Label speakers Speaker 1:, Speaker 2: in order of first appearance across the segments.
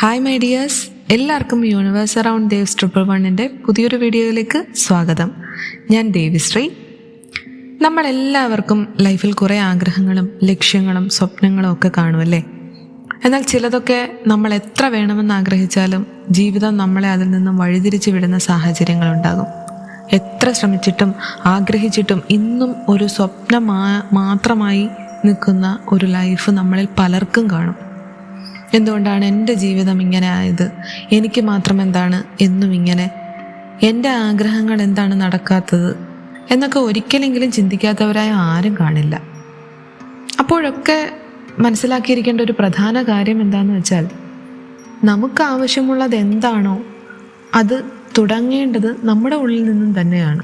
Speaker 1: Hi my dears എല്ലാവർക്കും universe around Dev's triple വണ്ണിന്റെ പുതിയൊരു വീഡിയോയിലേക്ക് സ്വാഗതം. ഞാൻ ദേവിശ്രീ നമ്മളെല്ലാവർക്കും ലൈഫിൽ കുറേ ആഗ്രഹങ്ങളും ലക്ഷ്യങ്ങളും സ്വപ്നങ്ങളും ഒക്കെ കാണുമല്ലേ? എന്നാൽ ചിലതൊക്കെ നമ്മൾ എത്ര വേണമെന്ന് ആഗ്രഹിച്ചാലും ജീവിതം നമ്മളെ അതിൽ നിന്നും വഴിതിരിച്ചു വിടുന്ന സാഹചര്യങ്ങളുണ്ടാകും എത്ര ശ്രമിച്ചിട്ടും ആഗ്രഹിച്ചിട്ടും ഇന്നും ഒരു സ്വപ്നം മാത്രമായി നിൽക്കുന്ന ഒരു ലൈഫ് നമ്മളിൽ പലർക്കും കാണും. എന്തുകൊണ്ടാണ് എന്റെ ജീവിതം ഇങ്ങനെ ആയത്? എനിക്ക് മാത്രം എന്താണ് എന്നും ഇങ്ങനെ? എന്റെ ആഗ്രഹങ്ങൾ എന്താണ് നടക്കാത്തത്? എന്നൊക്കെ ഒരിക്കലെങ്കിലും ചിന്തിക്കാത്തവരായ ആരും കാണില്ല. അപ്പോഴൊക്കെ മനസ്സിലാക്കിയിരിക്കേണ്ട ഒരു പ്രധാന കാര്യം എന്താണെന്ന് വെച്ചാൽ നമുക്ക് ആവശ്യമുള്ളത് എന്താണോ അത് തുടങ്ങേണ്ടത് നമ്മുടെ ഉള്ളിൽ നിന്നും തന്നെയാണ്.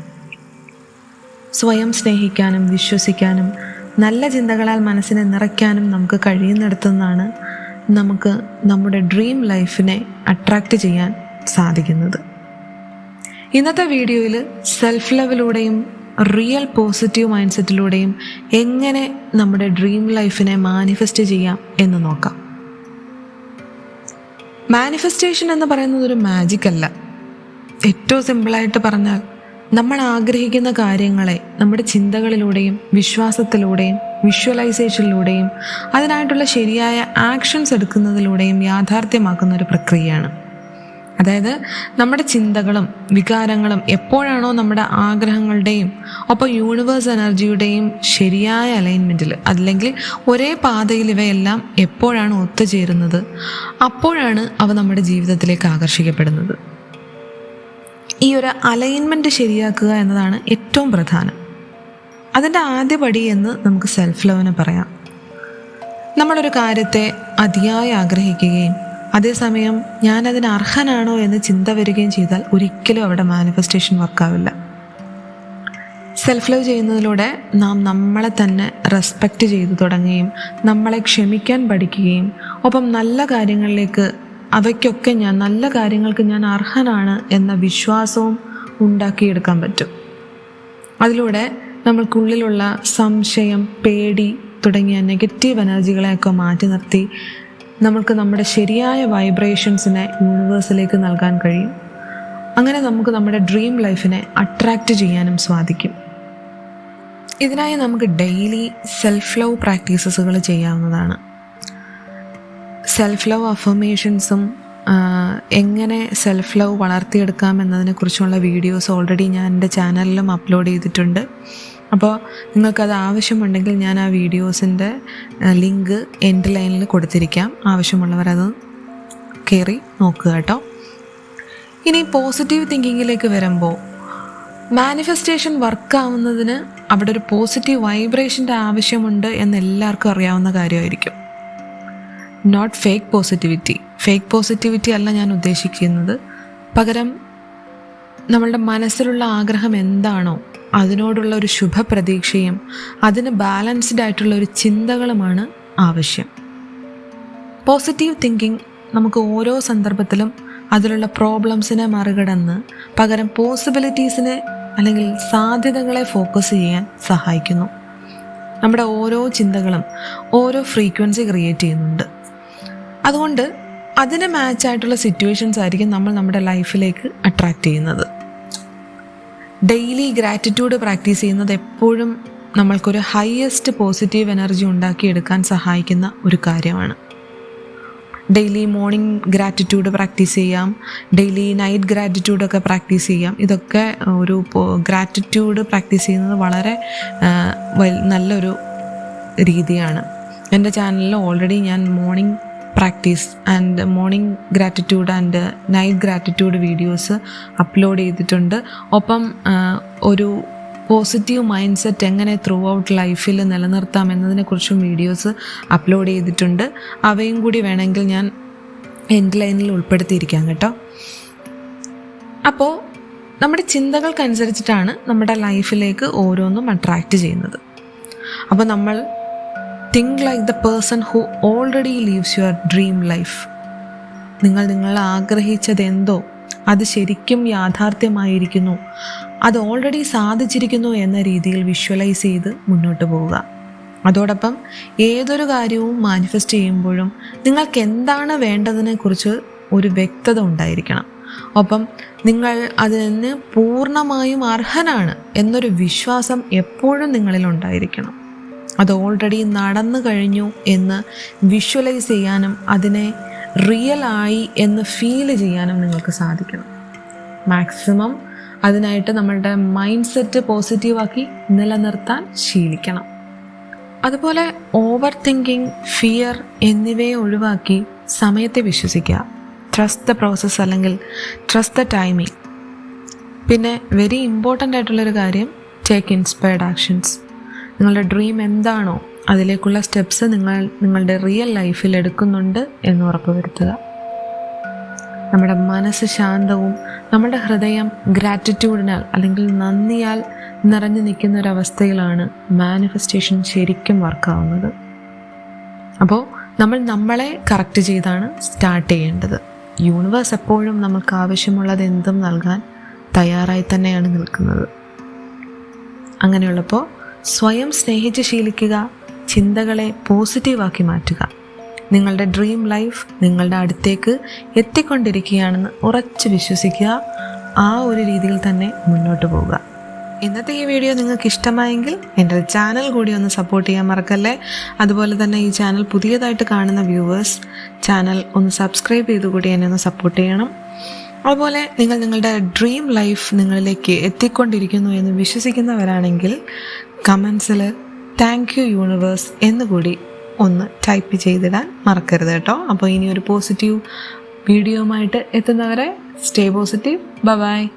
Speaker 1: സ്വയം സ്നേഹിക്കാനും വിശ്വസിക്കാനും നല്ല ചിന്തകളാൽ മനസ്സിനെ നിറയ്ക്കാനും നമുക്ക് കഴിയുന്നിടത്തുനിന്നാണ് നമുക്ക് നമ്മുടെ ഡ്രീം ലൈഫിനെ അട്രാക്റ്റ് ചെയ്യാൻ സാധിക്കുന്നത്. ഇന്നത്തെ വീഡിയോയിൽ സെൽഫ് ലെവലൂടെയും റിയൽ പോസിറ്റീവ് മൈൻഡ് സെറ്റിലൂടെയും എങ്ങനെ നമ്മുടെ ഡ്രീം ലൈഫിനെ മാനിഫെസ്റ്റ് ചെയ്യാം എന്ന് നോക്കാം. മാനിഫെസ്റ്റേഷൻ എന്ന് പറയുന്നത് ഒരു മാജിക് അല്ല. ഏറ്റവും സിമ്പിളായിട്ട് പറഞ്ഞാൽ നമ്മൾ ആഗ്രഹിക്കുന്ന കാര്യങ്ങളെ നമ്മുടെ ചിന്തകളിലൂടെയും വിശ്വാസത്തിലൂടെയും വിഷ്വലൈസേഷനിലൂടെയും അതിനായിട്ടുള്ള ശരിയായ ആക്ഷൻസ് എടുക്കുന്നതിലൂടെയും യാഥാർത്ഥ്യമാക്കുന്ന ഒരു പ്രക്രിയയാണ്. അതായത് നമ്മുടെ ചിന്തകളും വികാരങ്ങളും എപ്പോഴാണോ നമ്മുടെ ആഗ്രഹങ്ങളുടെയും ഒപ്പം യൂണിവേഴ്സ് എനർജിയുടെയും ശരിയായ അലൈൻമെന്റിൽ അല്ലെങ്കിൽ ഒരേ പാതയിൽ ഇവയെല്ലാം എപ്പോഴാണ് ഒത്തുചേരുന്നത് അപ്പോഴാണ് അവ നമ്മുടെ ജീവിതത്തിലേക്ക് ആകർഷിക്കപ്പെടുന്നത്. ഈ ഒരു അലൈൻമെന്റ് ശരിയാക്കുക എന്നതാണ് ഏറ്റവും പ്രധാനം. അതിന്റെ ആദ്യപടി എന്ന് നമുക്ക് സെൽഫ് ലവന് പറയാം. നമ്മളൊരു കാര്യത്തെ അതിയായി ആഗ്രഹിക്കുകയും അതേസമയം ഞാനതിന് അർഹനാണോ എന്ന് ചിന്ത വരികയും ചെയ്താൽ ഒരിക്കലും അവിടെ മാനിഫെസ്റ്റേഷൻ വർക്കാവില്ല സെൽഫ് ലവ് ചെയ്യുന്നതിലൂടെ നാം നമ്മളെ തന്നെ റെസ്പെക്റ്റ് ചെയ്തു തുടങ്ങുകയും നമ്മളെ ക്ഷമിക്കാൻ പഠിക്കുകയും ഒപ്പം നല്ല കാര്യങ്ങളിലേക്ക് അവയ്ക്കൊക്കെ ഞാൻ നല്ല കാര്യങ്ങൾക്ക് ഞാൻ അർഹനാണ് എന്ന വിശ്വാസവും ഉണ്ടാക്കിയെടുക്കാൻ പറ്റും. അതിലൂടെ നമ്മൾക്കുള്ളിലുള്ള സംശയം പേടി തുടങ്ങിയ നെഗറ്റീവ് എനർജികളെയൊക്കെ മാറ്റി നിർത്തി നമ്മൾക്ക് നമ്മുടെ ശരിയായ വൈബ്രേഷൻസിനെ യൂണിവേഴ്സിലേക്ക് നൽകാൻ കഴിയും. അങ്ങനെ നമുക്ക് നമ്മുടെ ഡ്രീം ലൈഫിനെ അട്രാക്റ്റ് ചെയ്യാനും സാധിക്കും. ഇതിനായി നമുക്ക് ഡെയിലി സെൽഫ് ലവ് പ്രാക്ടീസസുകൾ ചെയ്യാവുന്നതാണ്. സെൽഫ് ലവ് അഫർമേഷൻസും എങ്ങനെ സെൽഫ് ലവ് വളർത്തിയെടുക്കാം എന്നതിനെക്കുറിച്ചുള്ള വീഡിയോസ് ഓൾറെഡി ഞാൻ എന്റെ ചാനലിലും അപ്ലോഡ് ചെയ്തിട്ടുണ്ട്. അപ്പോൾ നിങ്ങൾക്കത് ആവശ്യമുണ്ടെങ്കിൽ ഞാൻ ആ വീഡിയോസിന്റെ ലിങ്ക് എന്റെ ലൈനിൽ കൊടുത്തിരിക്കാം. ആവശ്യമുള്ളവരത് കയറി നോക്കുക കേട്ടോ. ഇനി പോസിറ്റീവ് തിങ്കിങ്ങിലേക്ക് വരുമ്പോൾ മാനിഫെസ്റ്റേഷൻ വർക്കാവുന്നതിന് അവിടെ ഒരു പോസിറ്റീവ് വൈബ്രേഷന്റെ ആവശ്യമുണ്ട് എന്ന് എല്ലാവർക്കും അറിയാവുന്ന കാര്യമായിരിക്കും. Not fake positivity fake positivity അല്ല ഞാൻ ഉദ്ദേശിക്കുന്നത്. പകരം നമ്മളുടെ മനസ്സിലുള്ള ആഗ്രഹം എന്താണോ അതിനോടുള്ള ഒരു ശുഭപ്രതീക്ഷയും അതിന് ബാലൻസ്ഡ് ആയിട്ടുള്ള ഒരു ചിന്തകളുമാണ് ആവശ്യം. പോസിറ്റീവ് തിങ്കിങ് നമുക്ക് ഓരോ സന്ദർഭത്തിലും അതിലുള്ള പ്രോബ്ലംസിനെ മറികടന്ന് പകരം പോസിബിലിറ്റീസിനെ അല്ലെങ്കിൽ സാധ്യതകളെ ഫോക്കസ് ചെയ്യാൻ സഹായിക്കുന്നു. നമ്മുടെ ഓരോ ചിന്തകളും ഓരോ ഫ്രീക്വൻസി ക്രിയേറ്റ് ചെയ്യുന്നുണ്ട്. അതുകൊണ്ട് അതിന് മാച്ച് ആയിട്ടുള്ള സിറ്റുവേഷൻസ് ആയിരിക്കും നമ്മൾ നമ്മുടെ ലൈഫിലേക്ക് അട്രാക്റ്റ് ചെയ്യുന്നത്. ഡെയിലി ഗ്രാറ്റിറ്റ്യൂഡ് പ്രാക്ടീസ് ചെയ്യുന്നത് എപ്പോഴും നമ്മൾക്കൊരു ഹയസ്റ്റ് പോസിറ്റീവ് എനർജി ഉണ്ടാക്കിയെടുക്കാൻ സഹായിക്കുന്ന ഒരു കാര്യമാണ്. ഡെയിലി മോർണിംഗ് ഗ്രാറ്റിറ്റ്യൂഡ് പ്രാക്ടീസ് ചെയ്യാം. ഡെയിലി നൈറ്റ് ഗ്രാറ്റിറ്റ്യൂഡൊക്കെ പ്രാക്ടീസ് ചെയ്യാം. ഇതൊക്കെ ഒരു ഗ്രാറ്റിറ്റ്യൂഡ് പ്രാക്ടീസ് ചെയ്യുന്നത് വളരെ നല്ലൊരു രീതിയാണ്. എന്റെ ചാനലിൽ ഓൾറെഡി ഞാൻ morning practice and morning gratitude and night gratitude videos upload ചെയ്തിട്ടുണ്ട്. ഒപ്പം ഒരു പോസിറ്റീവ് മൈൻഡ് സെറ്റ് എങ്ങനെ ത്രൂ ഔട്ട് ലൈഫിൽ നിലനിർത്താം എന്നതിനെക്കുറിച്ചും വീഡിയോസ് അപ്ലോഡ് ചെയ്തിട്ടുണ്ട്. അവയും കൂടി വേണമെങ്കിൽ ഞാൻ എൻഡ് ലൈനിൽ ഉൾപ്പെടുത്തിയിരിക്കാം കേട്ടോ. അപ്പോൾ നമ്മുടെ ചിന്തകൾക്കനുസരിച്ചിട്ടാണ് നമ്മുടെ ലൈഫിലേക്ക് ഓരോന്നും അട്രാക്റ്റ് ചെയ്യുന്നത്. അപ്പോൾ നമ്മൾ think like the person who already lives your dream life നിങ്ങൾ നിങ്ങൾ ആഗ്രഹിച്ചത് എന്തോ അത് ശരിക്കും യാഥാർത്ഥ്യമായിരിക്കുന്നു. അത് ഓൾറെഡി സാധിച്ചിരിക്കുന്നു എന്ന രീതിയിൽ വിഷ്വലൈസ് ചെയ്ത് മുന്നോട്ട് പോവുക. അതോടൊപ്പം ഏതൊരു കാര്യവും മാനിഫെസ്റ്റ് ചെയ്യുമ്പോഴും നിങ്ങൾക്ക് എന്താണ് വേണ്ടതിനെ കുറിച്ച് ഒരു വ്യക്തത ഉണ്ടായിരിക്കണം. ഒപ്പം നിങ്ങൾ അതിന് പൂർണമായും അർഹനാണ് എന്നൊരു വിശ്വാസം എപ്പോഴും നിങ്ങളിൽ ഉണ്ടായിരിക്കണം. അത് ഓൾറെഡി നടന്നു കഴിഞ്ഞു എന്ന് വിഷ്വലൈസ് ചെയ്യാനും അതിനെ റിയൽ ആയി എന്ന് ഫീൽ ചെയ്യാനും നിങ്ങൾക്ക് സാധിക്കണം. മാക്സിമം അതിനായിട്ട് നമ്മളുടെ മൈൻഡ് സെറ്റ് പോസിറ്റീവാക്കി നിലനിർത്താൻ ശീലിക്കണം. അതുപോലെ ഓവർ തിങ്കിങ് ഫിയർ എന്നിവയെ ഒഴിവാക്കി സമയത്തെ വിശ്വസിക്കുക. ട്രസ്റ്റ് ദ പ്രോസസ്സ് അല്ലെങ്കിൽ ട്രസ്റ്റ് ദ ടൈമിങ് പിന്നെ വെരി ഇമ്പോർട്ടന്റ് ആയിട്ടുള്ളൊരു കാര്യം ടേക്ക് ഇൻസ്പയർഡ് ആക്ഷൻസ് നിങ്ങളുടെ ഡ്രീം എന്താണോ അതിലേക്കുള്ള സ്റ്റെപ്സ് നിങ്ങൾ നിങ്ങളുടെ റിയൽ ലൈഫിൽ എടുക്കുന്നുണ്ട് എന്ന് ഉറപ്പുവരുത്തുക. നമ്മുടെ മനസ്സ് ശാന്തവും നമ്മുടെ ഹൃദയം ഗ്രാറ്റിറ്റ്യൂഡിനാൽ അല്ലെങ്കിൽ നന്ദിയാൽ നിറഞ്ഞു നിൽക്കുന്ന ഒരവസ്ഥയിലാണ് മാനിഫെസ്റ്റേഷൻ ശരിക്കും വർക്കാവുന്നത് അപ്പോൾ നമ്മൾ നമ്മളെ കറക്റ്റ് ചെയ്താണ് സ്റ്റാർട്ട് ചെയ്യേണ്ടത്. യൂണിവേഴ്സ് എപ്പോഴും നമുക്ക് ആവശ്യമുള്ളത് എന്തും നൽകാൻ തയ്യാറായി തന്നെയാണ് നിൽക്കുന്നത്. അങ്ങനെയുള്ളപ്പോൾ സ്വയം സ്നേഹിച്ച് ശീലിക്കുക ചിന്തകളെ പോസിറ്റീവാക്കി മാറ്റുക. നിങ്ങളുടെ ഡ്രീം ലൈഫ് നിങ്ങളുടെ അടുത്തേക്ക് എത്തിക്കൊണ്ടിരിക്കുകയാണെന്ന് ഉറച്ച് വിശ്വസിക്കുക. ആ ഒരു രീതിയിൽ തന്നെ മുന്നോട്ട് പോവുക. ഇന്നത്തെ ഈ വീഡിയോ നിങ്ങൾക്ക് ഇഷ്ടമായെങ്കിൽ എന്റെ ചാനൽ കൂടി ഒന്ന് സപ്പോർട്ട് ചെയ്യാൻ മറക്കല്ലേ? അതുപോലെ തന്നെ ഈ ചാനൽ പുതിയതായിട്ട് കാണുന്ന വ്യൂവേഴ്സ് ചാനൽ ഒന്ന് സബ്സ്ക്രൈബ് ചെയ്തുകൂടി എന്നെ ഒന്ന് സപ്പോർട്ട് ചെയ്യണം. അതുപോലെ നിങ്ങൾ നിങ്ങളുടെ ഡ്രീം ലൈഫ് നിങ്ങളിലേക്ക് എത്തിക്കൊണ്ടിരിക്കുന്നു എന്ന് വിശ്വസിക്കുന്നവരാണെങ്കിൽ കമൻസിൽ താങ്ക് യു യൂണിവേഴ്സ് എന്നുകൂടി ഒന്ന് ടൈപ്പ് ചെയ്തിടാൻ മറക്കരുത് കേട്ടോ. അപ്പോൾ ഇനി ഒരു പോസിറ്റീവ് വീഡിയോയുമായിട്ട് എത്തുന്നവരെ സ്റ്റേ പോസിറ്റീവ് ബൈ